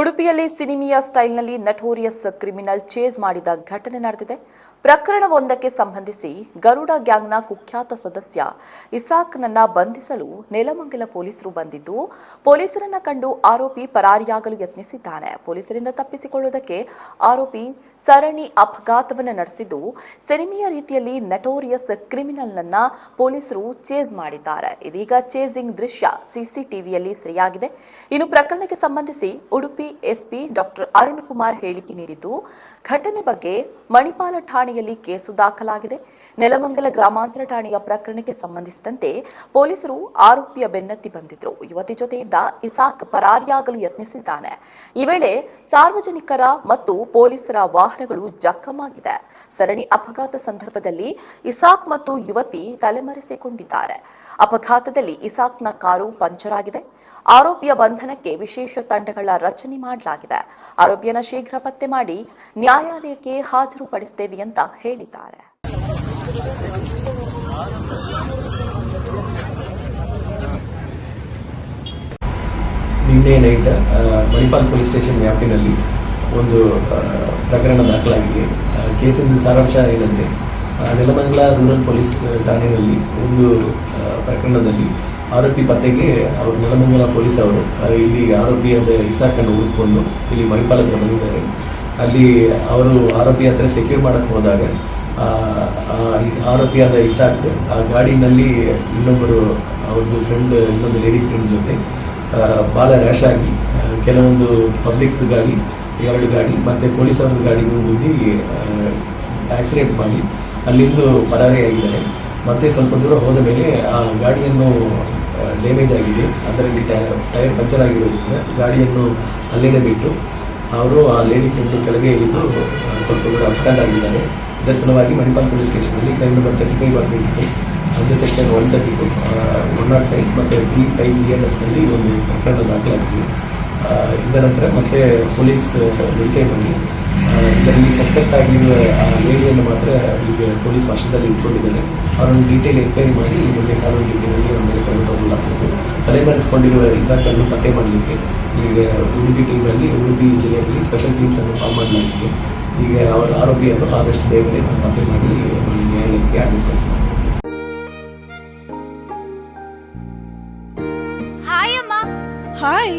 ಉಡುಪಿಯಲ್ಲಿ ಸಿನಿಮಿಯಾ ಸ್ಟೈಲ್ನಲ್ಲಿ ನಟೋರಿಯಸ್ ಕ್ರಿಮಿನಲ್ ಚೇಸ್ ಮಾಡಿದ ಘಟನೆ ನಡೆದಿದೆ. ಪ್ರಕರಣವೊಂದಕ್ಕೆ ಸಂಬಂಧಿಸಿ ಗರುಡ ಗ್ಯಾಂಗ್ನ ಕುಖ್ಯಾತ ಸದಸ್ಯ ಇಸಾಕ್ನನ್ನ ಬಂಧಿಸಲು ನೆಲಮಂಗಲ ಪೊಲೀಸರು ಬಂದಿದ್ದು, ಪೊಲೀಸರನ್ನ ಕಂಡು ಆರೋಪಿ ಪರಾರಿಯಾಗಲು ಯತ್ನಿಸಿದ್ದಾನೆ. ಪೊಲೀಸರಿಂದ ತಪ್ಪಿಸಿಕೊಳ್ಳುವುದಕ್ಕೆ ಆರೋಪಿ ಸರಣಿ ಅಪಘಾತವನ್ನು ನಡೆಸಿದ್ದು, ಸಿನಿಮಿಯ ರೀತಿಯಲ್ಲಿ ನಟೋರಿಯಸ್ ಕ್ರಿಮಿನಲ್ನನ್ನ ಪೊಲೀಸರು ಚೇಸ್ ಮಾಡಿದ್ದಾರೆ. ಇದೀಗ ಚೇಸಿಂಗ್ ದೃಶ್ಯ ಸಿಸಿಟಿವಿಯಲ್ಲಿ ಸೆರೆಯಾಗಿದೆ. ಇನ್ನು ಪ್ರಕರಣಕ್ಕೆ ಸಂಬಂಧಿಸಿ ಎಸ್ಪಿ ಡಾಕ್ಟರ್ ಅರುಣ್ ಕುಮಾರ್ ಹೇಳಿಕೆ ನೀಡಿದ್ದು, ಘಟನೆ ಬಗ್ಗೆ ಮಣಿಪಾಲ ಠಾಣೆಯಲ್ಲಿ ಕೇಸು ದಾಖಲಾಗಿದೆ. ನೆಲಮಂಗಲ ಗ್ರಾಮಾಂತರ ಠಾಣೆಯ ಪ್ರಕರಣಕ್ಕೆ ಸಂಬಂಧಿಸಿದಂತೆ ಪೊಲೀಸರು ಆರೋಪಿಯ ಬೆನ್ನತ್ತಿ ಬಂದಿದ್ರು. ಯುವತಿ ಜೊತೆ ಇಸಾಕ್ ಪರಾರಿಯಾಗಲು ಯತ್ನಿಸಿದ್ದಾನೆ. ಈ ವೇಳೆ ಸಾರ್ವಜನಿಕರ ಮತ್ತು ಪೊಲೀಸರ ವಾಹನಗಳು ಜಖಮಾಗಿದೆ ಸರಣಿ ಅಪಘಾತ ಸಂದರ್ಭದಲ್ಲಿ ಇಸಾಕ್ ಮತ್ತು ಯುವತಿ ತಲೆಮರೆಸಿಕೊಂಡಿದ್ದಾರೆ. ಅಪಘಾತದಲ್ಲಿ ಇಸಾಕ್ನ ಕಾರು ಪಂಚರ್ ಆಗಿದೆ. ಆರೋಪಿಯ ಬಂಧನಕ್ಕೆ ವಿಶೇಷ ತಂಡಗಳ ರಚನೆ ಮಾಡಲಾಗಿದೆ. ಆರೋಪಿಯನ್ನ ಶೀಘ್ರ ಪತ್ತೆ ಮಾಡಿ ನ್ಯಾಯಾಲಯಕ್ಕೆ ಹಾಜರುಪಡಿಸುತ್ತೇವೆ ಅಂತ ಹೇಳಿದ್ದಾರೆ. ನಿನ್ನೆ ನೈಟ್ ಮಣಿಪಾಲ್ ಪೊಲೀಸ್ ಸ್ಟೇಷನ್ ವ್ಯಾಪ್ತಿನಲ್ಲಿ ಒಂದು ಪ್ರಕರಣ ದಾಖಲಾಗಿದೆ. ಕೇಸಿನ ಸಾರಾಂಶ ಏನಂದರೆ ನೆಲಮಂಗಲ ರೂರಲ್ ಪೊಲೀಸ್ ಠಾಣೆಯಲ್ಲಿ ಒಂದು ಪ್ರಕರಣದಲ್ಲಿ ಆರೋಪಿ ಪತ್ತೆಗೆ ಅವರು ನೆಲಮಂಗಲ ಪೊಲೀಸ್ ಅವರು. ಇಲ್ಲಿ ಆರೋಪಿಯಾದ ಇಸಾಕನ್ನು ಹುಡುಕೊಂಡು ಇಲ್ಲಿ ಮಣಿಪಾಲ್ ಹತ್ರ ಬಂದಿದ್ದಾರೆ. ಅಲ್ಲಿ ಅವರು ಆರೋಪಿ ಹತ್ರ ಸೆಕ್ಯೂರ್ ಮಾಡೋಕ್ಕೆ ಹೋದಾಗ ಆರೋಪಿಯಾದ ಇಸಾಕ್ ಆ ಗಾಡಿನಲ್ಲಿ ಇನ್ನೊಬ್ಬರು ಅವ್ರದ್ದು ಫ್ರೆಂಡ್ ಇನ್ನೊಂದು ಲೇಡಿ ಫ್ರೆಂಡ್ ಜೊತೆ ಭಾಳ ರ್ಯಾಶ್ ಆಗಿ ಕೆಲವೊಂದು ಪಬ್ಲಿಕ್ ಗಾಡಿ, ಎರಡು ಗಾಡಿ, ಮತ್ತು ಪೊಲೀಸರದ್ದು ಗಾಡಿಗೂ ಗುದ್ದಿ ಆಕ್ಸಿಡೆಂಟ್ ಮಾಡಿ ಅಲ್ಲಿಂದು ಪರಾರಿಯಾಗಿದ್ದಾರೆ. ಮತ್ತೆ ಸ್ವಲ್ಪ ದೂರ ಹೋದ ಮೇಲೆ, ಆ ಗಾಡಿಯನ್ನು ಡ್ಯಾಮೇಜ್ ಆಗಿದೆ. ಅದರಲ್ಲಿ ಟೈರ್ ಪಂಚರ್ ಆಗಿರೋದ್ರಿಂದ ಗಾಡಿಯನ್ನು ಅಲ್ಲಿನೇ ಬಿಟ್ಟು, ಅವರು ಆ ಲೇಡಿ ಫ್ರೆಂಡು ಕೆಳಗೆ ಇಳಿದು ಸ್ವಲ್ಪ ದೂರ ಅಪ್ಸ್ಟ್ಯಾಂಡ್ ಆಗಿದ್ದಾರೆ. ಇದರ ಸಲುವಾಗಿ Manipal police ಸ್ಟೇಷನಲ್ಲಿ crime number thirty five one under section one thirty two one not five ಮತ್ತು ತ್ರೀ ಫೈವ್ ಬಿ ಎನ್ ಎಸ್ನಲ್ಲಿ ಒಂದು ಪ್ರಕರಣ ದಾಖಲಾಗಿದೆ. ಇದರ ನಂತರ ಮತ್ತೆ ಪೊಲೀಸ್ ಬಂದು ಇದರಲ್ಲಿ ಸಸ್ಪೆಕ್ಟ್ ಆಗಿರುವ ಆ ಲೇಡಿಯನ್ನು ಮಾತ್ರ ಈಗ ಪೊಲೀಸ್ ವಶದಲ್ಲಿ ಇಟ್ಕೊಂಡಿದ್ದಾರೆ. ಅವರನ್ನು ಡೀಟೇಲ್ ಎಂಕ್ವೈರಿ ಮಾಡಿ ಮುಂದೆ ಕಾನೂನು ರೀತಿಯಲ್ಲಿ ಅವರ ಮೇಲೆ ಕ್ರಮ ತಗೊಳ್ಳಲಾಗ್ತದೆ ತಲೆಮರೆಸಿಕೊಂಡಿರುವ ಇಸಾಕನ್ನು ಪತ್ತೆ ಮಾಡಲಿಕ್ಕೆ ಈಗ ಉಡುಪಿ ಟೀಮಲ್ಲಿ ಉಡುಪಿ ಜಿಲ್ಲೆಯಲ್ಲಿ ಸ್ಪೆಷಲ್ ಟೀಮ್ಸನ್ನು ಫಾರ್ಮ್ ಮಾಡಲಾಗಿದೆ. ಈಗ ಅವರ ಆರೋಪಿಯನ್ನು ಆದಷ್ಟು ಬೇಗನೆ ಪತ್ತೆ ಮಾಡಿ ನ್ಯಾಯಾಲಯಕ್ಕೆ ಆದೇಶಿಸಲಾಗಿದೆ ಹಾಯ್ ಅಮ್ಮ. ಹಾಯ್